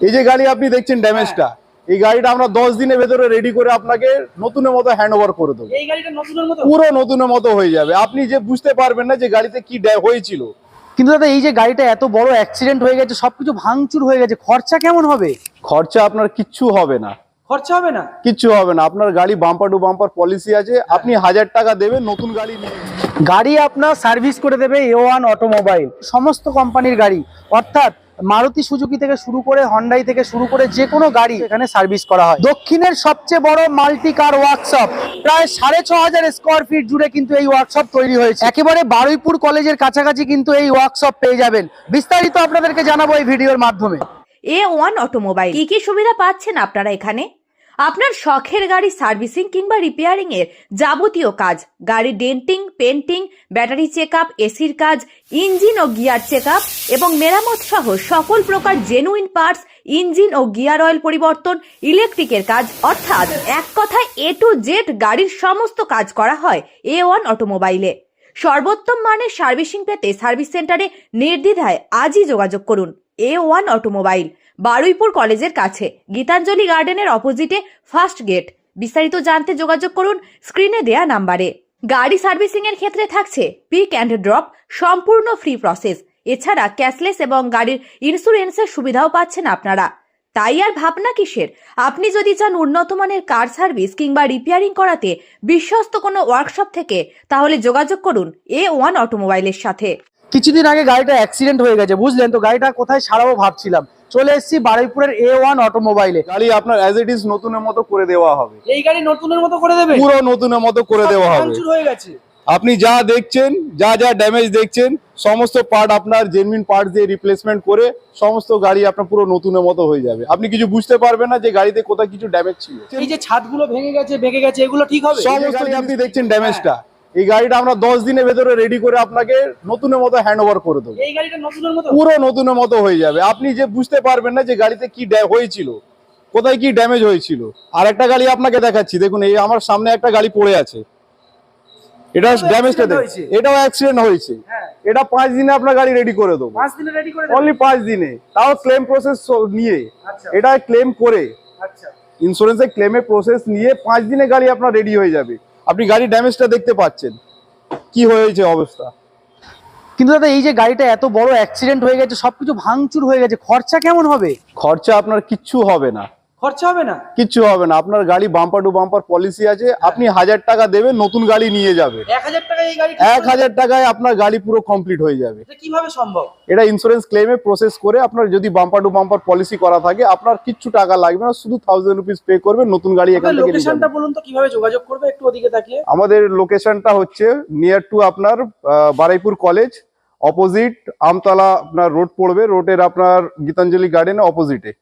এই যে গাড়ি আপনি দেখছেন ড্যামেজটা এই গাড়িটা আমরা দশ দিনের ভেতরে রেডি করে আপনাকে নতুনের মতো হ্যান্ড ওভার করে দেবো। এই গাড়িটা পুরো নতুনের মতো হয়ে যাবে। আপনি যে বুঝতে পারবেন না যে গাড়িতে কি ড্যা- হয়েছিল। কিন্তু দাদা এই যে গাড়িটা এত বড় অ্যাক্সিডেন্ট হয়ে গেছে সবকিছু ভাঙচুর হয়ে গেছে খরচা কেমন হবে? খরচা আপনার কিচ্ছু হবে না। খরচা হবে না? কিচ্ছু হবে না। আপনার গাড়ি বাম্পার টু বাম্পার পলিসি আছে। আপনি হাজার টাকা দেবেন নতুন গাড়ি নিয়ে গাড়ি আপনার সার্ভিস করে দেবে এ ওয়ান অটোমোবাইল সমস্ত কোম্পানির গাড়ি। অর্থাৎ মারুতি সুজুকি থেকে শুরু করে হন্ডাই থেকে শুরু করে যে কোনো গাড়ি এখানে সার্ভিস করা হয়। দক্ষিণের সবচেয়ে বড় মাল্টি কার ওয়ার্কশপ প্রায় সাড়ে ছ হাজার স্কোয়ার ফিট জুড়ে কিন্তু এই ওয়ার্কশপ তৈরি হয়েছে। একেবারে বারুইপুর কলেজের কাছাকাছি কিন্তু এই ওয়ার্কশপ পেয়ে যাবেন। বিস্তারিত আপনাদেরকে জানাব এই ভিডিওর মাধ্যমে। এ ওয়ান অটোমোবাইল কি কি সুবিধা পাচ্ছেন আপনারা এখানে? আপনার শখের গাড়ি সার্ভিসিং কিংবা রিপেয়ারিং এর যাবতীয় কাজ, গাড়ি denting painting battery check up এসির কাজ ইঞ্জিন ও গিয়ার চেক আপ এবং মেরামত সহ সকল প্রকার জেনুইন পার্টস ইঞ্জিন ও গিয়ার অয়েল পরিবর্তন ইলেকট্রিকের কাজ, অর্থাৎ এক কথায় এ টু জেড গাড়ির সমস্ত কাজ করা হয় এ ওয়ান অটোমোবাইলে সর্বোত্তম মানের সার্ভিসিং পেতে সার্ভিস সেন্টারে নির্দ্বিধায় আজই যোগাযোগ করুন এ ওয়ান অটোমোবাইল বারুইপুর কলেজের কাছে। গীতাঞ্জলি গার্ডেনের অপোজিটে ফার্স্ট গেট। বিস্তারিত জানতে যোগাযোগ করুন স্ক্রিনে দেয়া নাম্বারে। গাড়ি সার্ভিসিং এর ক্ষেত্রে থাকছে পিক অ্যান্ড ড্রপ, সম্পূর্ণ ফ্রি প্রসেস। এছাড়া ক্যাশলেস এবং গাড়ির ইন্স্যুরেন্সের সুবিধাও পাচ্ছেন আপনারা। তাই আর ভাবনা কিসের? আপনি যদি চান উন্নত মানের কার সার্ভিস কিংবা রিপেয়ারিং করাতে বিশ্বস্ত কোনো ওয়ার্কশপ থেকে, তাহলে যোগাযোগ করুন এ ওয়ান অটোমোবাইলের সাথে। কিছুদিন আগে গাড়িটা অ্যাক্সিডেন্ট হয়ে গেছে, বুঝলেন তো? গাড়িটা কোথায় সারাবো ভাবছিলাম। চলে এসেছি বারুইপুরের এ ওয়ান অটোমোবাইলে গাড়ি আপনার অ্যাজ ইট ইজ নতুনের মতো করে দেওয়া হবে। এই গাড়ি নতুনের মতো করে দেবে? পুরো নতুনের মতো করে দেওয়া হবে। হয়ে গেছে। আপনি যা দেখছেন যা যা ড্যামেজ দেখছেন সমস্ত পার্ট আপনার জেনুইন পার্ট দিয়ে রিপ্লেসমেন্ট করে সমস্ত গাড়ি আপনার পুরো নতুনের মতো হয়ে যাবে। আপনি কিছু বুঝতে পারবেন না যে গাড়িতে কোথায় কিছু ড্যামেজ ছিল। এই যে ছাদগুলো ভেঙে গেছে ভেঙে গেছে এগুলো ঠিক হবে? সমস্ত আপনি দেখছেন ড্যামেজটা এই গাড়িটা আমরা দশ দিনের ভেতরে রেডি করে আপনাকে নতুনের মতো হ্যান্ড ওভার করে দেবো। পুরো নতুনের মতো হয়ে যাবে। আপনি যে বুঝতে পারবেন না যে গাড়িতে কি হয়েছিল কোথায় কি ড্যামেজ হয়েছিল। আর একটা গাড়ি আপনাকে দেখাচ্ছি। দেখুন এই আমার সামনে একটা গাড়ি পড়ে আছে। এটা ড্যামেজটা এটাও অ্যাক্সিডেন্ট হয়েছে। হ্যাঁ। এটা পাঁচ দিনে আপনার গাড়ি রেডি করে দেবো। অনলি পাঁচ দিনে। তাও ক্লেম প্রসেস নিয়ে। আচ্ছা। এটা ক্লেম করে। ইন্স্যুরেন্সের ক্লেমের প্রসেস নিয়ে পাঁচ দিনে গাড়ি আপনার রেডি হয়ে যাবে। আপনি গাড়ি ড্যামেজটা দেখতে পাচ্ছেন। কি হয়েছে অবস্থা? কিন্তু দাদা এই যে গাড়িটা এত বড় অ্যাক্সিডেন্ট হয়ে গেছে সবকিছু ভাঙচুর হয়ে গেছে খরচা কেমন হবে? খরচা আপনার কিচ্ছু হবে না। খরচা হবে না? কিচ্ছু হবে না। আপনার গাড়ি বাম্পার টু বাম্পার পলিসি আছে। আপনি হাজার টাকা দেবেন নতুন গাড়ি নিয়ে যাবে। এক হাজার টাকায় আপনার গাড়ি পুরো কমপ্লিট হয়ে যাবে। কীভাবে সম্ভব? এটা ইন্স্যুরেন্স ক্লেমে প্রসেস করে আপনার যদি বাম্পার টু বাম্পার পলিসি করা থাকে আপনার কিচ্ছু টাকা লাগবে না। শুধু থাউজেন্ড রুপিস পে করবেন নতুন গাড়ি এখান থেকে লোকেশনটা বলুন তো কীভাবে যোগাযোগ করবে একটু ওদিকে তাকিয়ে? আমাদের লোকেশনটা হচ্ছে নিয়ার টু আপনার বারাইপুর কলেজ অপোজিট আমতলা আপনার রোড পড়বে। রোডের আপনার গীতাঞ্জলি গার্ডেনের অপোজিটে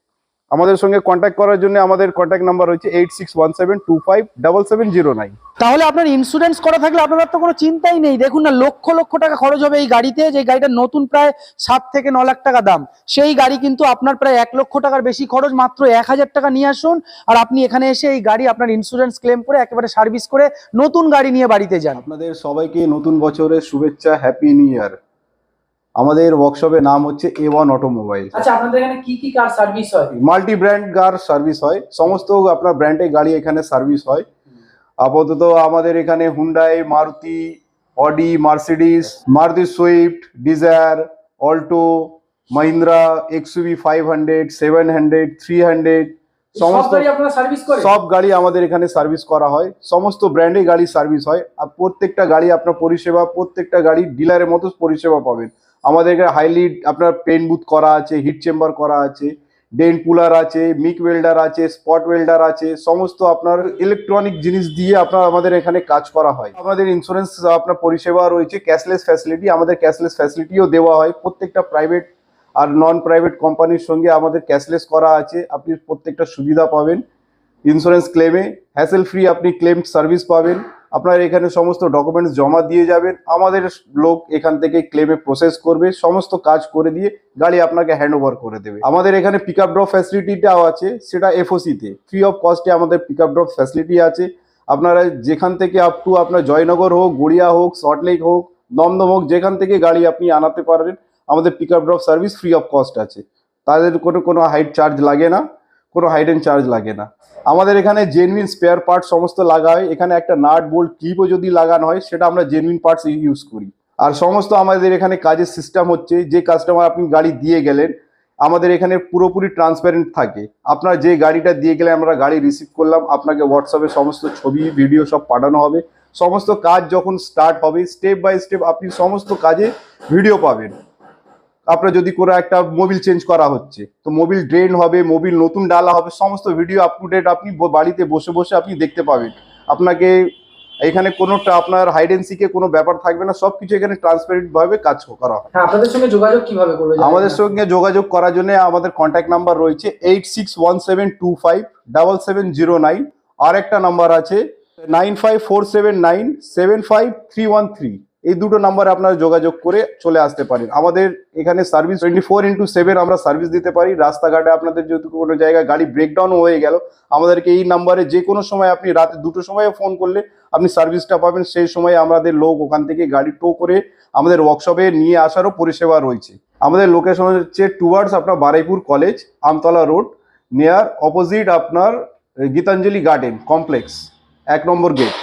আমাদের সঙ্গে কন্ট্যাক্ট করার জন্য আমাদের কন্ট্যাক্ট নাম্বার হচ্ছে eight six one seven two five double seven zero nine তাহলে আপনার ইন্স্যুরেন্স করা থাকলে আপনার তো কোনো চিন্তাই নেই। দেখুন না লক্ষ লক্ষ টাকা খরচ হবে এই গাড়িতে যে গাড়িটা নতুন প্রায় সাত থেকে ন লাখ টাকা দাম। সেই গাড়ি কিন্তু আপনার প্রায় এক লক্ষ টাকার বেশি খরচ মাত্র এক হাজার টাকা নিয়ে আসুন। আর আপনি এখানে এসে এই গাড়ি আপনার ইন্স্যুরেন্স ক্লেম করে একেবারে সার্ভিস করে নতুন গাড়ি নিয়ে বাড়িতে যান। আপনাদের সবাইকে নতুন বছরের শুভেচ্ছা হ্যাপি নিউ ইয়ার আমাদের ওয়ার্কশপের নাম হচ্ছে এ ওয়ান অটোমোবাইল আচ্ছা আপনাদের এখানে কি কি কার সার্ভিস হয়? মাল্টি ব্র্যান্ড কার সার্ভিস হয়। সমস্ত আপনার ব্র্যান্ডের গাড়ি এখানে সার্ভিস হয়। আপাতত আমাদের এখানে Hyundai Maruti Audi Mercedes Maruti Swift Dzire Alto Mahindra XUV five hundred seven hundred three hundred সমস্ত সব গাড়ি আমাদের এখানে সার্ভিস করা হয়। সমস্ত ব্র্যান্ডে গাড়ি সার্ভিস হয়। আর প্রত্যেকটা গাড়ি আপনার পরিষেবা প্রত্যেকটা গাড়ি ডিলারের মতো পরিষেবা পাবেন। আমাদের এখানে হাইলি আপনার পেন বুথ করা আছে হিট চেম্বার করা আছে ডেন পুলার আছে মিক ওয়েল্ডার আছে স্পট ওয়েল্ডার আছে, সমস্ত আপনার ইলেকট্রনিক জিনিস দিয়ে আপনার আমাদের এখানে কাজ করা হয়। আমাদের ইন্স্যুরেন্স আপনার পরিষেবা রয়েছে ক্যাশলেস ফ্যাসিলিটি আমাদের ক্যাশলেস ফ্যাসিলিটিও দেওয়া হয়। প্রত্যেকটা প্রাইভেট আর নন প্রাইভেট কোম্পানির সঙ্গে আমাদের ক্যাশলেস করা আছে। আপনি প্রত্যেকটা সুবিধা পাবেন। ইন্স্যুরেন্স ক্লেমে হ্যাসেল ফ্রি আপনি ক্লেম সার্ভিস পাবেন। আপনার এখানে সমস্ত ডকুমেন্টস জমা দিয়ে যাবেন। আমাদের লোক এখান থেকে ক্লেমে প্রসেস করবে, সমস্ত কাজ করে দিয়ে গাড়ি আপনাকে হ্যান্ড ওভার করে দেবে। আমাদের এখানে পিক আপ ড্রপ ফ্যাসিলিটিটাও আছে, সেটা এফওসিতে ফ্রি অফ কস্টে আমাদের পিক আপ ড্রপ ফ্যাসিলিটি আছে। আপনারা যেখান থেকে আপ টু আপনার জয়নগর হোক, গড়িয়া হোক সল্টলেক হোক, দমদম হোক, যেখান থেকে গাড়ি আপনি আনাতে পারবেন, আমাদের pick up drop service free of cost আছে। তাদের কোনো কোনো হাইট চার্জ লাগে না। কোনো হাইডেন চার্জ লাগে না। আমাদের এখানে জেনুইন স্পেয়ার পার্টস সমস্ত লাগা হয়। এখানে একটা নাট বোল্ট ক্লিপও যদি লাগানো হয়, সেটা আমরা জেনুইন পার্টস ইউজ করি। আর সমস্ত আমাদের এখানে কাজের সিস্টেম হচ্ছে, যে কাস্টমার আপনি গাড়ি দিয়ে গেলেন, আমাদের এখানে পুরোপুরি ট্রান্সপারেন্ট থাকে। আপনার যে গাড়িটা দিয়ে গেলে আমরা গাড়ি রিসিভ করলাম, আপনাকে হোয়াটসঅ্যাপে সমস্ত ছবি ভিডিও সব পাঠানো হবে। সমস্ত কাজ যখন স্টার্ট হবে স্টেপ বাই স্টেপ আপনি সমস্ত কাজে ভিডিও পাবেন। আপনার যদি কোনো একটা মোবিল চেঞ্জ করা হচ্ছে তো মোবিল ড্রেন হবে মোবিল নতুন ডালা হবে সমস্ত ভিডিও আপ টু ডেট আপনি বাড়িতে বসে বসে আপনি দেখতে পাবেন। আপনাকে এখানে কোনোটা আপনার হাইডেন্সিকে কোনো ব্যাপার থাকবে না সব কিছু এখানে ট্রান্সপারেন্ট ভাবে কাজ করা হয় হ্যাঁ আপনাদের সঙ্গে যোগাযোগ কীভাবে করবে আমাদের সঙ্গে যোগাযোগ করার জন্য আমাদের কন্ট্যাক্ট নাম্বার রয়েছে eight six one seven two five double seven zero nine আর একটা নাম্বার আছে nine five four seven nine seven five three one three এই দুটো নাম্বারে আপনারা যোগাযোগ করে চলে আসতে পারেন। আমাদের এখানে service twenty four into seven আমরা সার্ভিস দিতে পারি। রাস্তাঘাটে আপনাদের যদি কোনো জায়গায় গাড়ি ব্রেকডাউন হয়ে গেল, আমাদেরকে এই নাম্বারে যে কোনো সময় আপনি রাতে দুটো সময় ফোন করলে আপনি সার্ভিসটা পাবেন। সেই সময় আমাদের লোক ওখান থেকে গাড়ি টো করে আমাদের ওয়ার্কশপে নিয়ে আসারও পরিষেবা রয়েছে। আমাদের লোকেশন হচ্ছে টুয়ার্ডস আপনার Baraipur college Amtala road near opposite আপনার গীতাঞ্জলি গার্ডেন কমপ্লেক্স এক নম্বর গেট